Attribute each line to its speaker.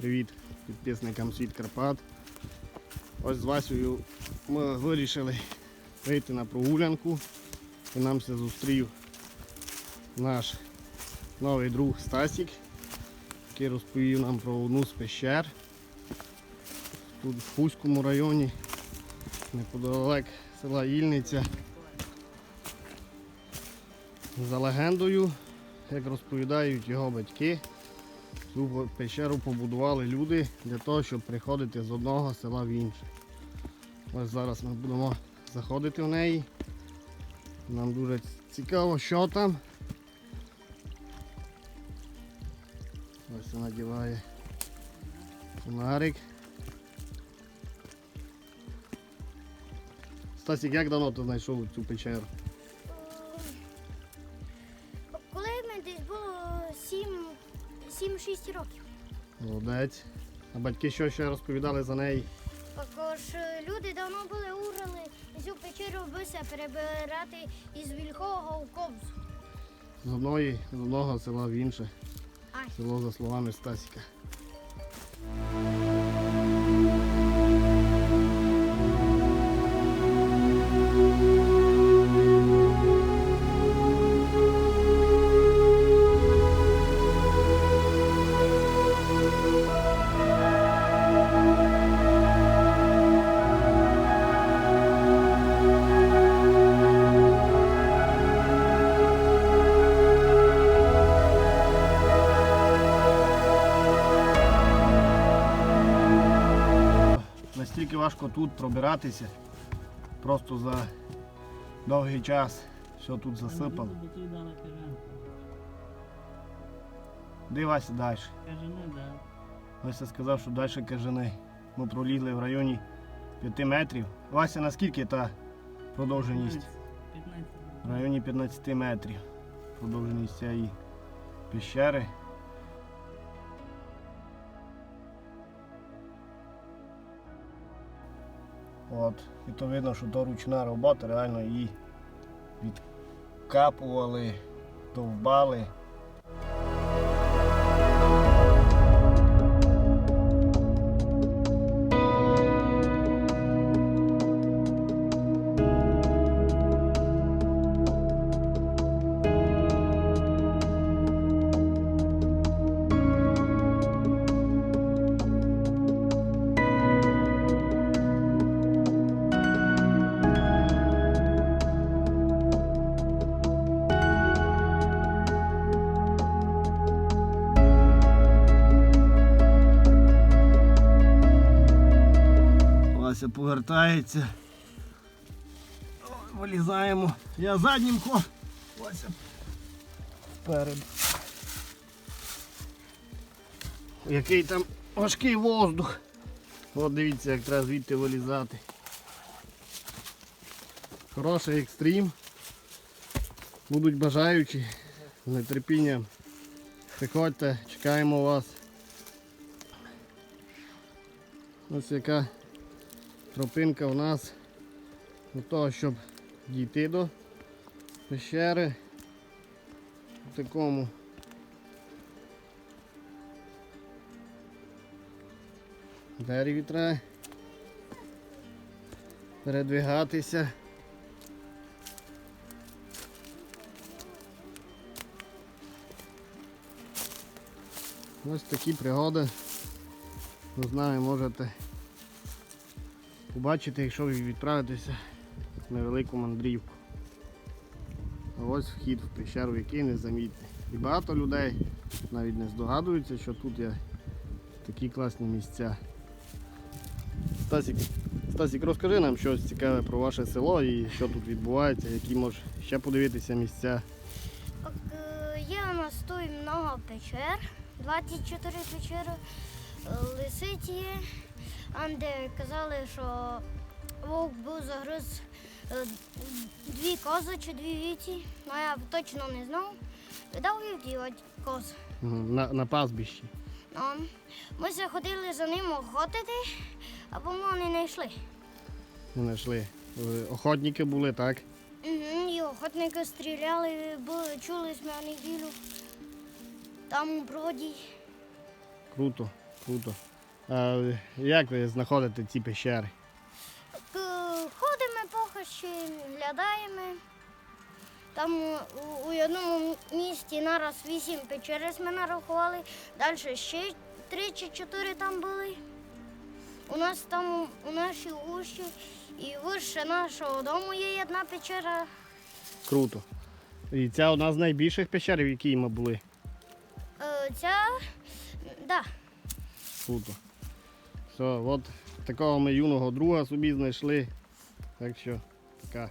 Speaker 1: Привіт підписникам Світ Карпат. Ось з Васею ми вирішили вийти на прогулянку. І нам все зустрів наш новий друг Стасік, який розповів нам про одну з пещер. Тут в Хуському районі, неподалек села Ільниця. За легендою, як розповідають його батьки, цю пещеру побудували люди для того, щоб приходити з одного села в інше. Ось зараз ми будемо заходити в неї. Нам дуже цікаво, що там. Ось вона надіває фонарик. Стасік, як давно ти знайшов цю печеру?
Speaker 2: 7-6 років.
Speaker 1: Молодець. А батьки що ще розповідали за неї?
Speaker 2: Також е, люди давно були урали цю печеру вбився перебирати із Вільхового в Кобзу.
Speaker 1: З одної, з одного села в інше.
Speaker 2: Ай.
Speaker 1: Село за словами Стасіка. Важко тут пробиратися. Просто за довгий час все тут засипало. Де Вася далі? Вася сказав, що далі кажани. Ми пролізли в районі 5 метрів. Вася, наскільки та продовженість? В районі 15 метрів. Продовженість цієї пещери. От. І то видно, що то ручна робота, реально її відкапували, довбали. Вася повертається. Вилізаємо. Я заднім ход. Вася вперед. Який там важкий воздух. От дивіться, як треба звідти вилізати. Хороший екстрім. Будуть бажаючі. З нетерпінням. Приходьте, чекаємо вас. Ось яка тропинка у нас для того, щоб дійти до пещери в такому дереві треба передвигатися. Ось такі пригоди. Не знаю, можете побачите, якщо ви відправитеся в невелику мандрівку. Ось вхід в пещеру, який незамітний. І багато людей навіть не здогадуються, що тут є такі класні місця. Стасік, Стасік, розкажи нам щось цікаве про ваше село і що тут відбувається, які можеш ще подивитися місця.
Speaker 2: Е, Є у нас тут много печер, 24 печери, е, лисиці є, там де казали, що вовк був загриз е, дві кози чи дві віці, ну я точно не знав. Видав вівці коз.
Speaker 1: На, на пастбищі.
Speaker 2: Ну, ми все ходили за ним охотити, а по-моєму не знайшли.
Speaker 1: Ми знайшли. Е, Охотники були, так?
Speaker 2: Угу, і охотники стріляли, були, чули на неділю. Там у броді.
Speaker 1: Круто. Круто. А як ви знаходите ці пещери?
Speaker 2: Ходимо поки ще, глядаємо. Там у, у одному місті нараз вісім печер ми нарахували, далі ще три чи чотири там були. У нас там у нашій гущі і вище нашого дому є одна печера.
Speaker 1: Круто. І це одна з найбільших пещер, в якій ми були.
Speaker 2: Е, Ця, да,
Speaker 1: Круто. Все, от такого ми юного друга собі знайшли. Так що така